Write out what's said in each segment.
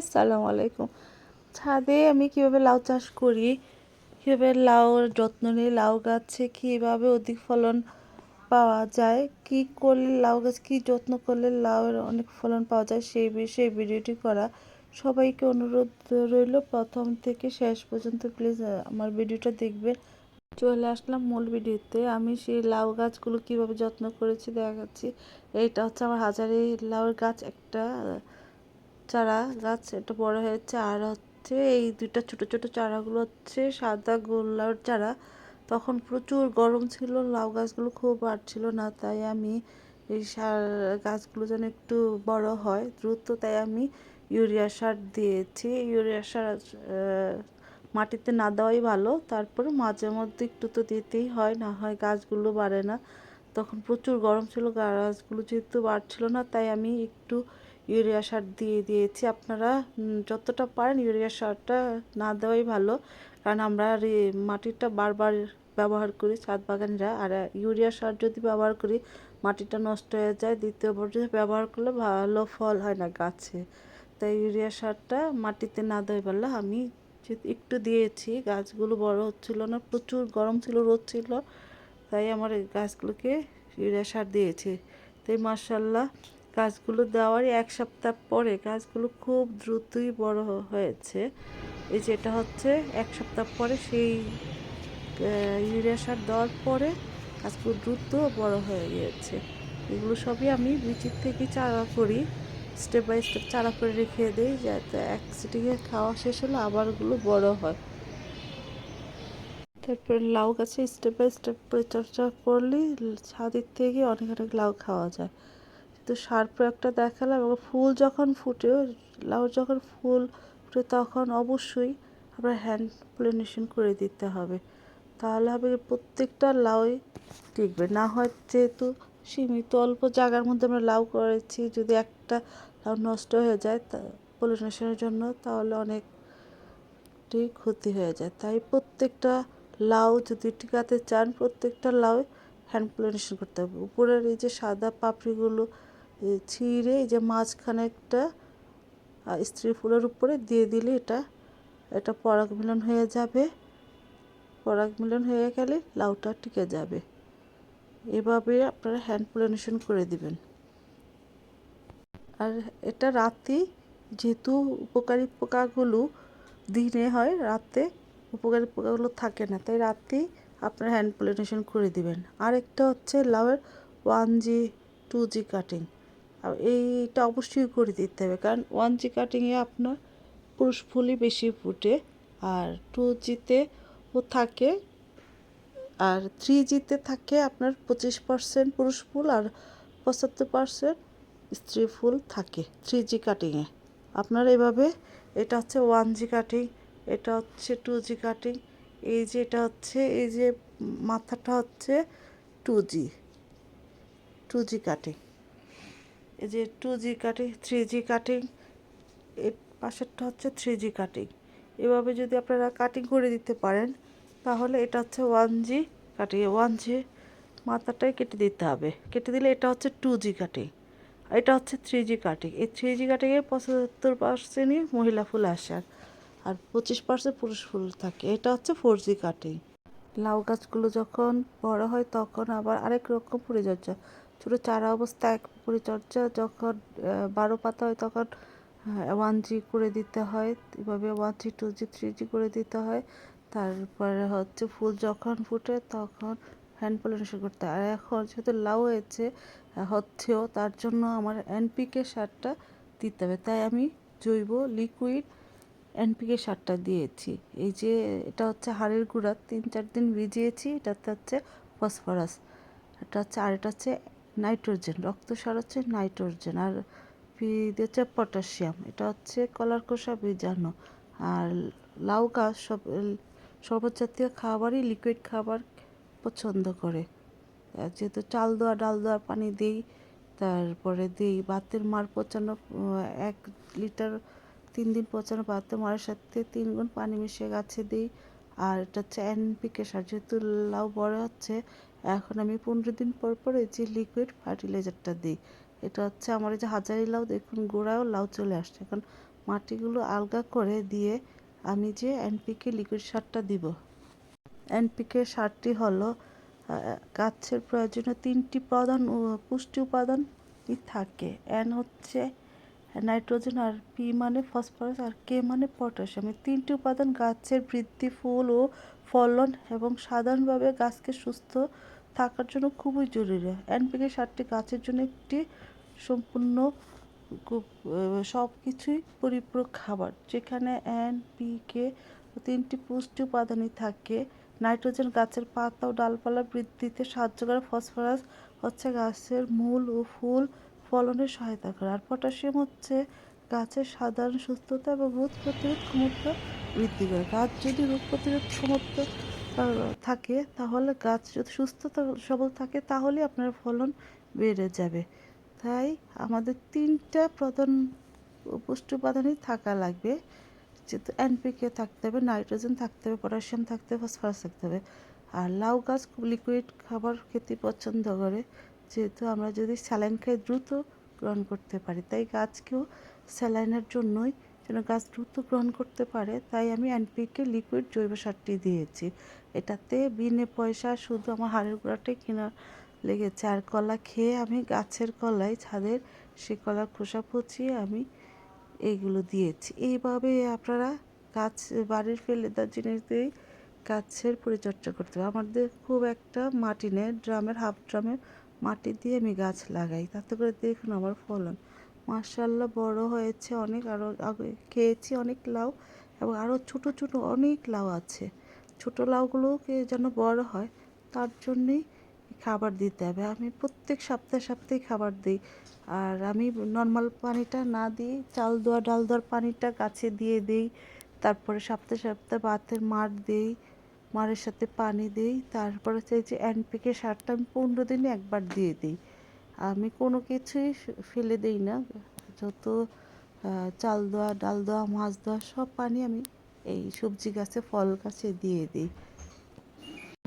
আসসালামু আলাইকুম। ছাদে আমি কীভাবে লাউ চাষ করি, কীভাবে লাউর যত্ন নিই লাউ গাছে কীভাবে অধিক ফলন পাওয়া যায়, কি করলে লাউ গাছ, কী যত্ন করলে লাউয়ের অনেক ফলন পাওয়া যায়, সেই বিষয়ে ভিডিওটি করা। সবাইকে অনুরোধ রইল, প্রথম থেকে শেষ পর্যন্ত প্লিজ আমার ভিডিওটা দেখবেন। চলে আসলাম মূল ভিডিওতে। আমি সেই লাউ গাছগুলো কীভাবে যত্ন করেছি দেখাচ্ছি। এইটা হচ্ছে আমার হাজারি লাউয়ের গাছ, একটা চারা গাছ, এটা বড় হয়েছে। আর হচ্ছে এই দুইটা ছোট ছোট চারাগুলো হচ্ছে সাদা গোল লাউর চারা। তখন প্রচুর গরম ছিল, লাউ গাছগুলো খুব বাড়ছিল না, তাই আমি এই সার গাছগুলো যেন একটু বড় হয়, দ্রুত তাই আমি ইউরিয়া সার দিয়েছি। ইউরিয়া সার মাটিতে না দেওয়াই ভালো। তারপরে মাঝে মধ্যে একটু তো দিতেই হয়, না হয় গাছগুলো বাড়ে না। তখন প্রচুর গরম ছিল, গাছগুলো যেহেতু বাড়ছিল না, তাই আমি একটু ইউরিয়া সার দিয়ে দিয়েছি। আপনারা যতটা পারেন ইউরিয়া সারটা না দেওয়াই ভালো। কারণ আমরা মাটিটা বারবার ব্যবহার করি ছাদ বাগানিরা আর ইউরিয়া সার যদি ব্যবহার করি, মাটিটা নষ্ট হয়ে যায়। দ্বিতীয়বার যদি ব্যবহার করলে ভালো ফল হয় না গাছে। তাই ইউরিয়া সারটা মাটিতে না দেওয়াই ভালো। আমি একটু দিয়েছি, গাছগুলো বড় হচ্ছিল না, প্রচুর গরম ছিল, রোদ ছিল, তাই আমার গাছগুলোকে ইউরিয়া সার দিয়েছি। তাই মার্শাল্লাহ গাছগুলো দেওয়ারই এক সপ্তাহ পরে গাছগুলো খুব দ্রুতই বড় হয়েছে। এই যেটা হচ্ছে এক সপ্তাহ পরে সেই ইউরিয়া সার দেওয়ার পরে গাছগুলো দ্রুত বড় হয়ে গিয়েছে। এগুলো সবই আমি বিচির থেকে চারা করি। স্টেপ বাই স্টেপ চারা করে রেখে দিই যাতে এক সিটিংয়ে খাওয়া শেষ হলে আবার ওগুলো বড় হয়। তারপর লাউ গাছে স্টেপ বাই স্টেপ পরিচর্যা করলে ছাদের থেকে অনেক অনেক লাউ খাওয়া যায়। তো সার প্রয়োগটা দেখালাম এবং ফুল যখন ফুটে, লাউ যখন ফুল ফুটে তখন অবশ্যই আমরা হ্যান্ড পলিনেশন করে দিতে হবে। তাহলে হবে প্রত্যেকটা লাউই টিকবে। না হয় যেহেতু সীমিত অল্প জায়গার মধ্যে আমরা লাউ করেছি, যদি একটা লাউ নষ্ট হয়ে যায়, তা পলিনেশনের জন্য তাহলে অনেকটি ক্ষতি হয়ে যায়। তাই প্রত্যেকটা লাউ যদি টিকাতে চান, প্রত্যেকটা লাউ হ্যান্ড পলিনেশন করতে হবে। উপরের এই যে সাদা পাপড়িগুলো ছিঁড়ে এই যে মাঝখানে একটা স্ত্রী ফুলের উপরে দিয়ে দিলে এটা এটা পরাগ মিলন হয়ে যাবে। পরাগ মিলন হয়ে গেলে লাউটা টিকে যাবে। এভাবে আপনারা হ্যান্ড পলিনেশন করে দিবেন। আর এটা রাতে যেহেতু উপকারী পোকাগুলো দিনে হয়, রাতে উপকারী পোকাগুলো থাকে না। তাই রাতেই আপনার হ্যান্ড পলিনেশন করে দিবেন। আর একটা হচ্ছে লাউয়ের one G two G cutting আর এইটা অবশ্যই করে দিতে হবে, কারণ ওয়ান জি কাটিংয়ে আপনার পুরুষ ফুলই বেশি ফুটে, আর টু জিতে ও থাকে, আর থ্রি জিতে থাকে আপনার পঁচিশ পার্সেন্ট পুরুষ ফুল আর পঁচাত্তর পার্সেন্ট স্ত্রী ফুল থাকে থ্রি জি কাটিংয়ে আপনার এভাবে, এটা হচ্ছে ওয়ান জি কাটিং এটা হচ্ছে টু জি কাটিং এই যে এটা হচ্ছে, এই যে মাথাটা হচ্ছে two G two G cutting এই যে two G cutting three G cutting এর পাশেরটা হচ্ছে থ্রি জি কাটিং এভাবে যদি আপনারা কাটিং করে দিতে পারেন, তাহলে এটা হচ্ছে one G cutting one G মাথাটাই কেটে দিতে হবে। কেটে দিলে এটা হচ্ছে টু জি কাটিং এটা হচ্ছে থ্রি জি কাটিং এই থ্রি জি কাটিংয়ে পঁচাত্তর পার্সেন্টই মহিলা ফুল আসে আর পঁচিশ পার্সেন্ট পুরুষ ফুল থাকে। এটা হচ্ছে ফোর জি কাটিং লাউ গাছগুলো যখন বড় হয় তখন আবার আরেক রকম পরিচর্যা। ছোটো চারা অবস্থা এক পরিচর্যা, যখন বারো পাতা হয় তখন ওয়ান জি করে দিতে হয়। এভাবে one G two G three G করে দিতে হয়। তারপরে হচ্ছে ফুল যখন ফুটে তখন হ্যান্ড পলিনেশন করতে। আর এখন যেহেতু লাউ হয়েছে হচ্ছেও, তার জন্য আমার এনপিকে সারটা দিতে হবে। তাই আমি জৈব লিকুইড এনপিকে সারটা দিয়েছি। এই যে এটা হচ্ছে হাড়ের গুঁড়া, তিন চার দিন ভিজিয়েছি, এটাতে হচ্ছে ফসফরাস এটা হচ্ছে, আর এটা হচ্ছে নাইট্রোজেন রক্ত সার হচ্ছে নাইট্রোজেন আর হচ্ছে পটাশিয়াম এটা হচ্ছে কলার খোসা বীজাণু আর লাউ গাছ, সব সবুজ জাতীয় খাবারই লিকুইড খাবার পছন্দ করে। যেহেতু চাল দেওয়া ডাল দেওয়া পানি দিই, তারপরে দিই বাতের মার পচানো এক লিটার তিন দিন পচানো বাতের মারের সাথে তিন গুণ পানি মিশিয়ে গাছে দিই। আর এটা হচ্ছে এনপিকে সার, যেহেতু লাউ বড় হচ্ছে, এখন আমি পনেরো দিন পর পর এই যে লিকুইড ফার্টিলাইজারটা দিই। এটা হচ্ছে আমার এই যে হাজারি লাউ, দেখুন গোড়াও লাউ চলে আসছে। এখন মাটিগুলো আলগা করে দিয়ে আমি যে এনপিকে লিকুইড সারটা দিব। এনপিকে সারটি হলো গাছের প্রয়োজনীয় তিনটি প্রধান পুষ্টি উপাদান থাকে। এন হচ্ছে নাইট্রোজেন আর পি মানে ফসফরাস আর কে মানে পটাশিয়াম। এই তিনটি উপাদান গাছের বৃদ্ধি, ফুল ও ফলন এবং সাধারণভাবে গাছকে সুস্থ থাকার জন্য খুবই জরুরি। এনপিকে সারটি গাছের জন্য একটি সম্পূর্ণ সব কিছুই পরিপূরক খাবার, যেখানে এন, পি, কে তিনটি পুষ্টি উপাদানই থাকে। নাইট্রোজেন গাছের পাতা ও ডালপালা বৃদ্ধিতে সাহায্য করে, ফসফরাস হচ্ছে গাছের মূল ও ফুল ফলনে সহায়তা করে, আর পটাশিয়াম হচ্ছে গাছের সাধারণ সুস্থতা এবং রোগ প্রতিরোধ ক্ষমতা বৃদ্ধি করে। গাছ যদি রোগ প্রতিরোধ ক্ষমতা থাকে, তাহলে গাছ যদি সুস্থতা সবল থাকে, তাহলে আপনার ফলন বেড়ে যাবে। তাই আমাদের তিনটা প্রধান পুষ্টি উপাদানই থাকা লাগবে। যেহেতু এনপিকে থাকতে হবে, নাইট্রোজেন থাকতে হবে, পটাশিয়াম থাকতে হবে, ফসফরাস থাকতে হবে। আর লাউ গাছ খুব লিকুইড খাবার খেতে পছন্দ করে, যেহেতু আমরা যদি স্যালাইন খাই দ্রুত গ্রহণ করতে পারি। তাই গাছকেও স্যালাইনের জন্যই যেন গাছ দ্রুত গ্রহণ করতে পারে, তাই আমি এনপিকে লিকুইড জৈব সারটি দিয়েছি। এটাতে বিনে পয়সা শুধু আমার হাড়ের গোড়াটাই কেনা লেগেছে। আর কলা খেয়ে আমি গাছের কলাই ছাদের সে কলার খোসা পচিয়ে আমি এইগুলো দিয়েছি। এইভাবে আপনারা গাছ, বাড়ির ফেলে দেওয়ার জিনিস দিয়েই গাছের পরিচর্যা করতে হবে। আমাদের খুব একটা মাটি নেই, ড্রামের, হাফ ড্রামের মাটি দিয়ে আমি গাছ লাগাই। তাতে করে দেখুন আমার ফলন। মার্শাল্লাহ বড় হয়েছে অনেক আরও খেয়েছি অনেক লাউ এবং আরও ছোট ছোট অনেক লাউ আছে। ছোট লাউগুলোকে যেন বড় হয়, তার জন্যেই খাবার দিতে হবে। আমি প্রত্যেক সপ্তাহে সপ্তাহে খাবার দিই। আর আমি নর্মাল পানিটা না দিই, চাল দেওয়া ডাল দেওয়ার পানিটা গাছে দিয়ে দিই। তারপরে সপ্তাহে সপ্তাহে বাতের মার দিই, মারের সাথে পানি দিই। তারপরে এই যে এনপিকে সারটা আমি পনেরো দিনে একবার দিয়ে দিই। আমি কোনো কিছুই ফেলে দিই না। যত চাল দেওয়া ডাল দেওয়া মাছ দেওয়া সব পানি আমি এই সবজি গাছে, ফল গাছে দিয়ে দিই।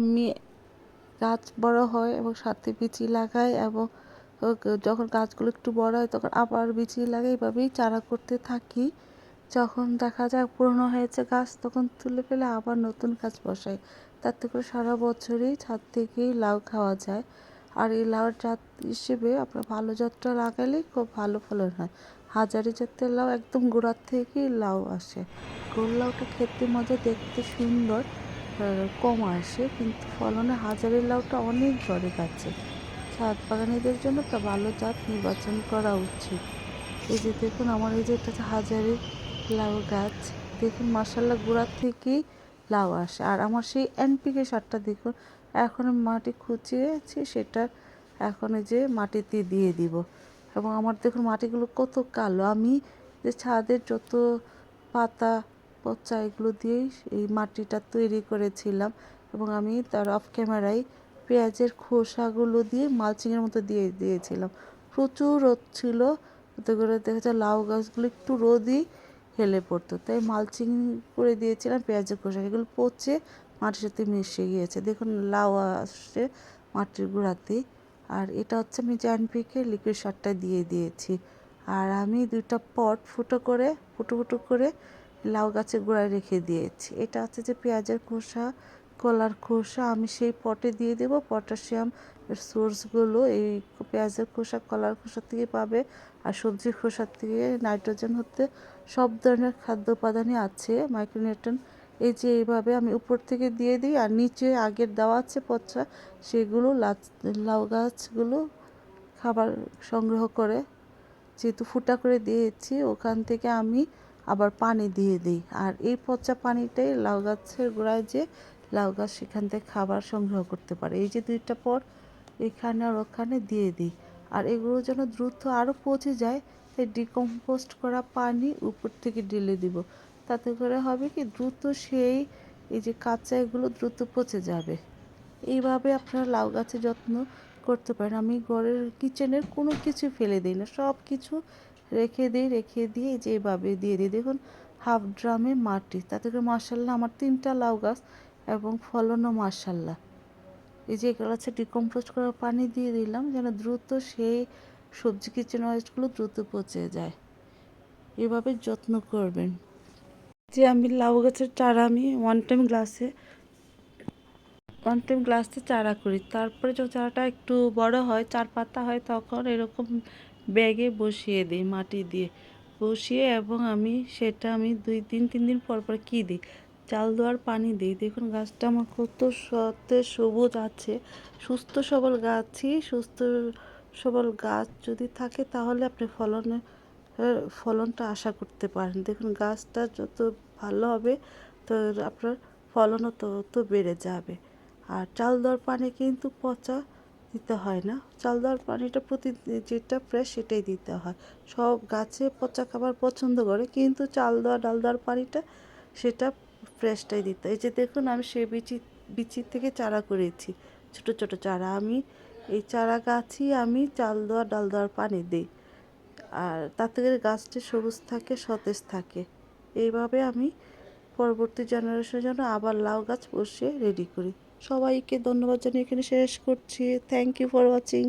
আমি গাছ বড় হয় এবং সাথে বিচি লাগাই এবং যখন গাছগুলো একটু বড় হয় তখন আবার বিচি লাগাই, এভাবেই চারা করতে থাকি। যখন দেখা যায় পুরনো হয়েছে গাছ তখন তুলে ফেলে আবার নতুন গাছ বসাই। তাতে করে সারা বছরই ছাদ থেকেই লাউ খাওয়া যায়। আর এই লাউর জাত হিসেবে আপনার ভালো জাতটা লাগালে খুব ভালো ফলন হয়। হাজারি জাতের লাউ একদম গোড়ার থেকেই লাউ আসে। গোল লাউটা খেতে মজা, দেখতে সুন্দর। কম আসে, কিন্তু ফলনে হাজারের লাউটা অনেক ঝরে গাছে ছাদ বাগানিদের জন্য তো ভালো জাত নির্বাচন করা উচিত। এই যে দেখুন, আমার এই যে একটা হচ্ছে হাজারি লাউ গাছ, দেখুন মাসাল্লাহ গোড়ার থেকেই লাউ আসে। আর আমার সেই এনপিকে সারটা দেখুন, এখন মাটি খুঁচিয়েছি, সেটা এখন এই যে মাটিতে দিয়ে দিব। এবং আমার দেখুন মাটিগুলো কত কালো। আমি যে ছাদের যত পাতা পচা এগুলো দিয়েই এই মাটিটা তৈরি করেছিলাম এবং আমি তার অফ ক্যামেরায় পেঁয়াজের খোসাগুলো দিয়ে মালচিংয়ের মতো দিয়ে দিয়েছিলাম। প্রচুর রোদ ছিল ওতে করে দেখা যায় লাউ গাছগুলো একটু রোদই হেলে পড়তো। তাই মালচিং করে দিয়েছিলাম পেঁয়াজের খোসা এগুলো পচে মাটির সাথে মিশে গিয়েছে। দেখুন লাউ আসছে মাটির গোড়াতেই আর এটা হচ্ছে আমি জ্যানপিকে লিকুইড সারটা দিয়ে দিয়েছি। আর আমি দুইটা পট ফুটো করে, ফুটো ফুটো করে লাউ গাছের গোড়ায় রেখে দিয়েছি। এটা হচ্ছে যে পেঁয়াজের খোসা, কলার খোসা, আমি সেই পটে দিয়ে দেবো। পটাশিয়াম সোর্সগুলো এই পেঁয়াজের খোসা, কলার খোসা থেকে পাবে। আর সবজির খোসা থেকে নাইট্রোজেন হতে সব ধরনের খাদ্য উপাদানই আছে মাইক্রোনিউট্রন এই যে এইভাবে আমি উপর থেকে দিয়ে দিই আর নিচে আগের দেওয়া আছে পচা, সেগুলো লাউ গাছগুলো খাবার সংগ্রহ করে, যেহেতু ফুটা করে দিয়েছি, ওখান থেকে আমি আবার পানি দিয়ে দিই। আর এই পচা পানিটাই লাউ গাছের গোড়ায় যে লাউ গাছ সেখান থেকে খাবার সংগ্রহ করতে পারে। এই যে দুইটা পর এখানে আর ওখানে দিয়ে দিই। আর এগুলো যেন দ্রুত আরও পচে যায়, তাই ডিকম্পোস্ট করা পানি উপর থেকে ঢেলে দিব। তাতে করে হবে কি দ্রুত সেই এই যে কাঁচা এগুলো দ্রুত পচে যাবে। এইভাবে আপনারা লাউ গাছের যত্ন করতে পারেন। আমি ঘরের কিচেনের কোনো কিছু ফেলে দিই না। সব কিছু রেখে দিই, রেখে দিয়ে যে এইভাবে দিয়ে দিই। দেখুন, হাফ ড্রামে মাটি, তাতে করে মার্শাল্লাহ আমার তিনটা লাউ গাছ এবং ফলনও মার্শাল্লাহ এই যে এগুলো হচ্ছে ডিকম্পোজ করা পানি দিয়ে দিলাম যেন দ্রুত সেই সবজি কিচেন ওয়েস্টগুলো দ্রুত পচে যায়। এভাবে যত্ন করবেন। যে আমি লাউ গাছের চারা আমি ওয়ান টাইম গ্লাসে ওয়ান টাইম গ্লাসে চারা করি। তারপরে যখন চারাটা একটু বড় হয়, চার পাতা হয়, তখন এরকম ব্যাগে বসিয়ে দিই, মাটি দিয়ে। বসিয়ে এবং আমি সেটা আমি দুই দিন তিন দিন পর পর কী দিই? চাল দেওয়ার পানি দিই। দেখুন গাছটা আমার কত সতেজ সবুজ আছে। সুস্থ সবল গাছই, সুস্থ সবল গাছ যদি থাকে তাহলে আপনি ফলনের ফলনটা আশা করতে পারেন। দেখুন গাছটা যত ভালো হবে, তো আপনার ফলনও তত বেড়ে যাবে। আর চাল দেওয়ার পানি কিন্তু পচা দিতে হয় না। চাল দেওয়ার পানিটা প্রতি যেটা ফ্রেশ সেটাই দিতে হয়। সব গাছে পচা খাবার পছন্দ করে, কিন্তু চাল দেওয়া, ডাল দেওয়ার পানিটা সেটা ফ্রেশটাই দিতে এই যে দেখুন, আমি সে বিচি বিচি থেকে চারা করেছি, ছোট ছোট চারা। আমি এই চারা গাছই আমি চাল দেওয়া, ডাল দেওয়ার পানি দিই। আর তাতে করে গাছটি সবুজ থাকে, সতেজ থাকে। এইভাবে আমি পরবর্তী জেনারেশনের জন্য আবার লাউ গাছ বসিয়ে রেডি করি। সবাইকে ধন্যবাদ জানিয়ে এখানে শেষ করছি। Thank you for watching